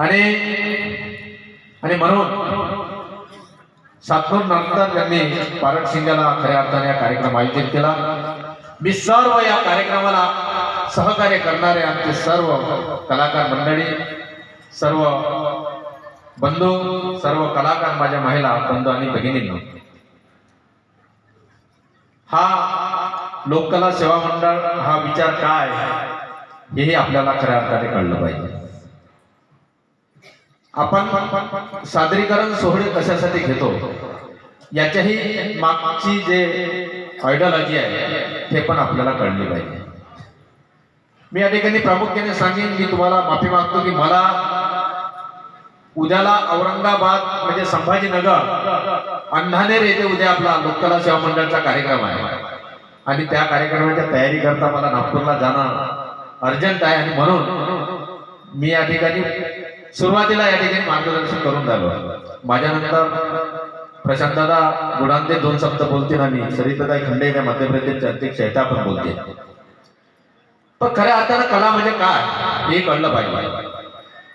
आणि आणि म्हणून सातूर नंतर त्यांनी पारट सिंगाला खऱ्या अर्थाने या कार्यक्रम आयोजित केला. मी सर्व या कार्यक्रमाला सहकार्य करणारे आमचे सर्व कलाकार मंडळी सर्व बंधू सर्व कलाकार माझ्या महिला बंधू आणि भगिनींना. हा लोककला सेवा मंडळ हा विचार काय हेही आपल्याला खऱ्या अर्थाने कळलं पाहिजे. आपण सादरीकरण सोहळे कशासाठी घेतो? याच्याही मागची जे आयडियॉलॉजी आहे ते पण आपल्याला कळली पाहिजे. मी या ठिकाणी प्रामुख्याने सांगेन मी तुम्हाला माफी मागतो की मला उद्याला औरंगाबाद म्हणजे संभाजीनगर अंधानेर येथे उद्या आपला लोककला सेवा मंडळाचा कार्यक्रम आहे. आणि त्या कार्यक्रमाच्या तयारी करता मला नागपूरला जाणं अर्जंट आहे. आणि म्हणून मी या ठिकाणी सुरुवातीला या ठिकाणी मार्गदर्शन करून झालो. माझ्यानंतर प्रशांतदादा गुणांते दोन शब्द बोलतील आणि सरिताताई खंडे या मध्य प्रदेशचे अध्यक्ष आहेत त्या पण बोलतील. पण खऱ्या अर्थानं कला म्हणजे काय हे कळलं पाहिजे.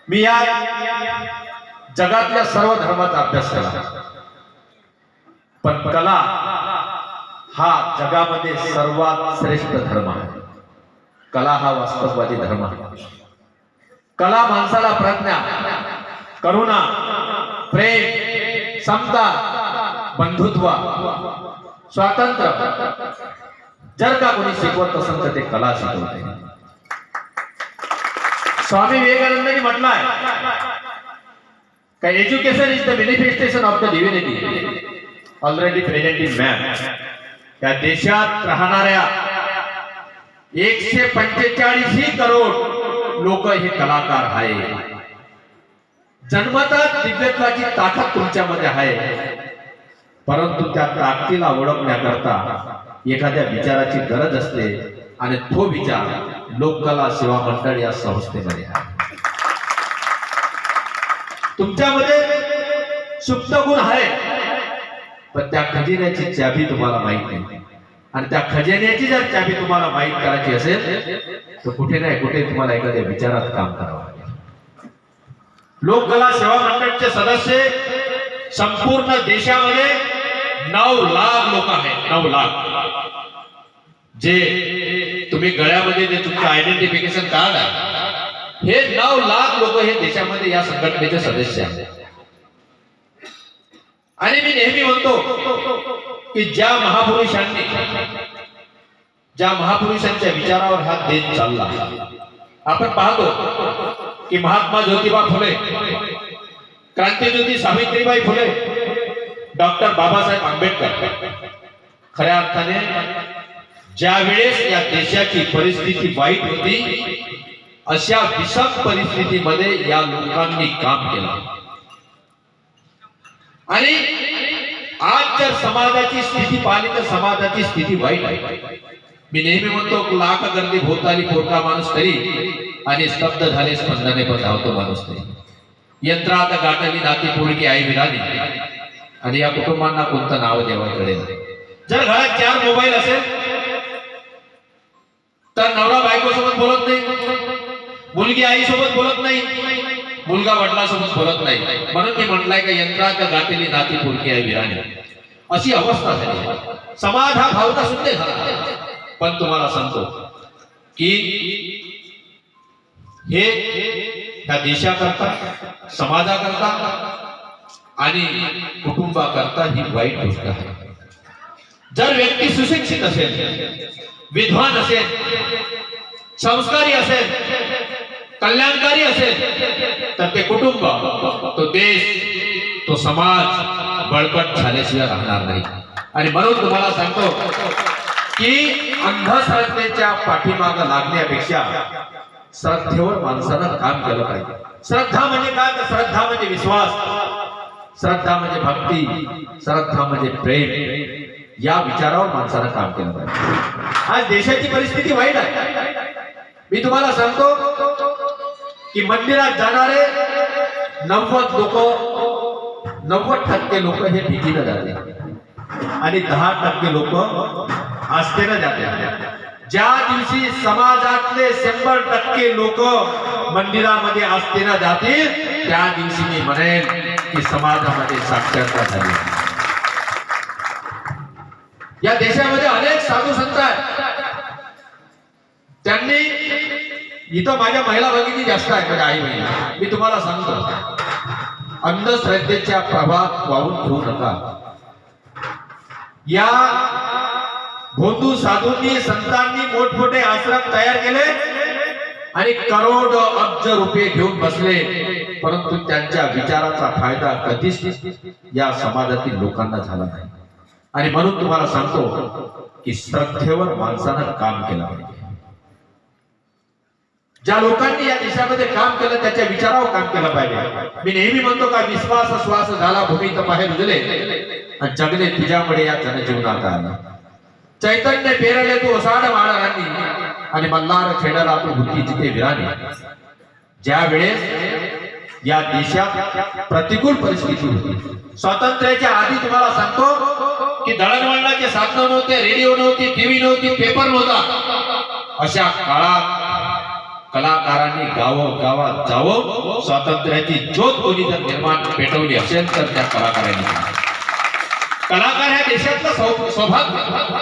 मी या जगातल्या सर्व धर्माचा अभ्यास केला. पण कला हा जगामध्ये सर्वात श्रेष्ठ धर्म आहे. कला हा वास्तववादी धर्म आहे. कला माणसाला प्रज्ञा, करुणा, प्रेम, समता, बंधुत्व, स्वातंत्र्य. जर का कोणी शिकवत असेल तर ते कला शिकवते. स्वामी विवेकानंदांनी म्हटलंय, का education is the manifestation of the divinity already present in man या देशात राहणाऱ्या एकशे पंचेचाळीस करोड लोक हे कलाकार आहे जन्मतात दिव्यत्वाची ताकद तुमच्यामध्ये आहे परंतु त्या ताकदीला ओळखण्याकरता एखाद्या विचाराची गरज असते आणि तो विचार लोककला सेवा मंडळ या संस्थेमध्ये आहे तुमच्यामध्ये सुप्त गुण आहे पण त्या खजिन्याची चाबी तुम्हाला माहीत नाही. आणि त्या खजिन्याची जर चाबी तुम्हाला माहीत करायची असेल तर कुठे नाही कुठे तुम्हाला एखाद्या विचारात काम करावं लागेल. लोककला सेवा मंडळचे सदस्य संपूर्ण देशामध्ये नऊ लाख लोक आहेत नऊ लाख. जे तुम्ही गळ्यामध्ये जे तुमचं आयडेंटिफिकेशन कार्ड आहे हे नऊ लाख लोक हे देशामध्ये या संघटनेचे सदस्य आहेत. आणि मी नेहमी म्हणतो की ज्या महापुरुषांनी ज्या महापुरुषांच्या विचारावर हा देश चालला आपण पाहतो की महात्मा ज्योतिबा फुले क्रांतीज्योती सावित्रीबाई फुले डॉक्टर बाबासाहेब आंबेडकर खऱ्या अर्थाने ज्या वेळेस या देशाची परिस्थिती वाईट होती अशा विषम परिस्थितीमध्ये या लोकांनी काम केलं. आणि आज जर समाजाची स्थिती पाहिली तर समाजाची स्थिती वाईट आहे. मी नेहमी म्हणतो लाख गर्दी भोवताली पोटा माणूस तरी आणि स्तब्ध झाले स्पंदने पण धावतो माणूस तरी. यंत्रात गाठली नाती पोळकी आई विराली. आणि या कुटुंबांना कोणतं नाव देवाकडे जर घरात चार मोबाईल असेल तर नवरा बायको सोबत बोलत नाही. मुलगी आई सोबत बोलत नाही. मुलगा वडिलासोबत बोलत नाही. म्हणून मी म्हटलंय का यंत्रात गाठलेली नाती पुरकी आहे विराणी अशी अवस्था झाली समाज हा भावना सुद्धा झाला पण तुम्हाला सांगतो की हे ह्या देशाकरता समाजाकरता आणि कुटुंबाकरता ही वाईट गोष्ट आहे. जर व्यक्ती सुशिक्षित असेल विद्वान असेल संस्कारी असेल कल्याणकारी असेल तर ते कुटुंब तो देश तो समाज बळकट झाल्याशिवाय राहणार नाही. आणि म्हणून तुम्हाला सांगतो की अंधश्रद्धेच्या पाठीमाग लागण्यापेक्षा श्रद्धेवर माणसानं काम केलं पाहिजे. श्रद्धा म्हणजे काय? तर श्रद्धा म्हणजे विश्वास श्रद्धा म्हणजे भक्ती श्रद्धा म्हणजे प्रेम. या विचारावर माणसानं काम केलं पाहिजे. आज देशाची परिस्थिती वाईट आहे. मी तुम्हाला सांगतो की मंदिरात जाणारे नव्वद लोक, नव्वद टक्के लोक हे जाते. आणि दहा टक्के लोक जाते. ज्या दिवशी समाजातले शंभर टक्के लोक मंदिरामध्ये, आस्थेनं जातील, त्या दिवशी मी म्हणेन की समाजामध्ये साक्षरता झाली. या देशामध्ये अनेक साधू संत आहेत. त्यांनी इथं माझ्या महिला भगिनी जास्त आहेत माझ्या आई बहिणी. मी तुम्हाला सांगतो. अंधश्रद्धेच्या प्रभाव वाहून घेऊ नका. या भोंदू साधूंनी संतांनी मोठमोठे आश्रम तयार केले आणि करोड अब्ज रुपये घेऊन बसले. परंतु त्यांच्या विचाराचा फायदा कधीच या समाजातील लोकांना झाला नाही. आणि म्हणून तुम्हाला सांगतो की श्रद्धेवर माणसानं काम केलं पाहिजे. ज्या लोकांनी या देशामध्ये काम केलं त्याच्या विचारावर काम केलं पाहिजे. मी नेहमी म्हणतो का विश्वास श्वास झाला भूमी तर बाहेर उजले. आणि जगले तुझ्यामुळे या जनजीवनात आला. चैतन्य पेरले तू ओसाड माळारांनी आणि मल्हार खेळला तू होती जिथे विराने. ज्या वेळेस या देशात प्रतिकूल परिस्थिती होती. स्वातंत्र्याच्या आधी तुम्हाला सांगतो की दळणवळणाचे साधन नव्हते रेडिओ नव्हती टीव्ही नव्हती पेपर नव्हता. अशा काळात कलाकारांनी गाव गावात जावं स्वातंत्र्याची ज्योत कोणी जर निर्माण पेटवली असेल तर त्या कलाकारांनी कलाकार ह्या देशातलं स्वभाग सौभाग्य.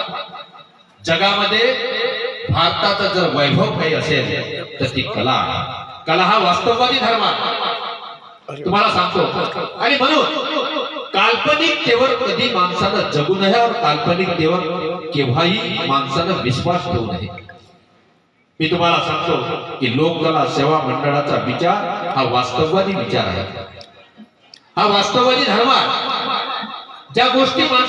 जगामध्ये भारताचं जर वैभव काही असेल तर ती कला कला हा वास्तववादी धर्म तुम्हाला सांगतो. आणि म्हणून काल्पनिकतेवर कधी माणसानं जगू नये और काल्पनिकतेवर केव्हाही माणसानं विश्वास ठेवू नये. मी तुम्हाला सांगतो की लोककला सेवा मंडळाचा विचार हा वास्तववादी विचार आहे. हा वास्तववादी धर्म ज्या गोष्टी माणसाला